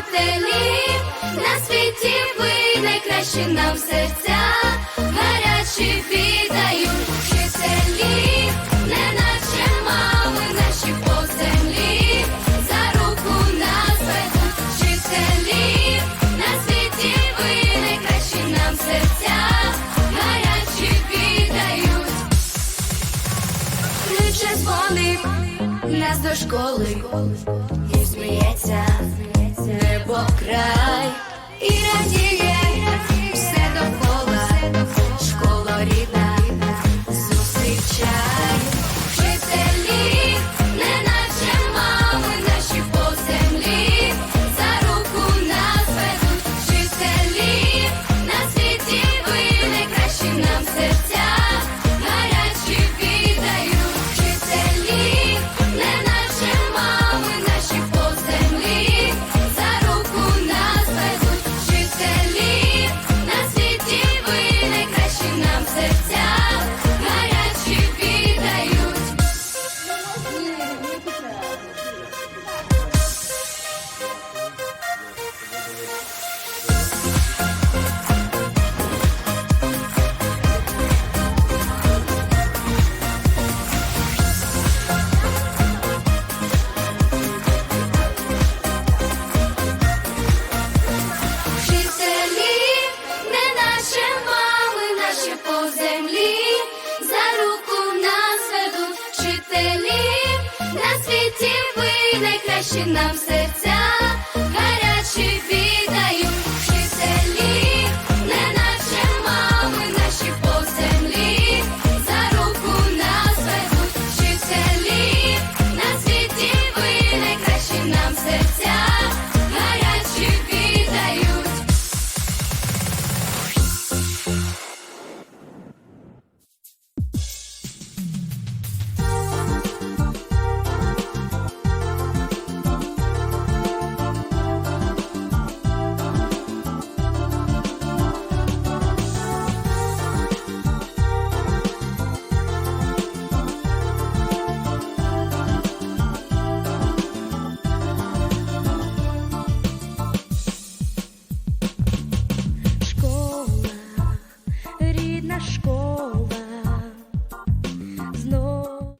вчителів, на світі ви найкращі нам серця, гарячі віддають вчителів, не наче мали, наші по землі, за руку нас ведуть вчителів, на світі ви найкращі нам серця, гарячі віддають, ключе дзвонить нас до школи і сміється небо край і надія. Найкращі нам серця.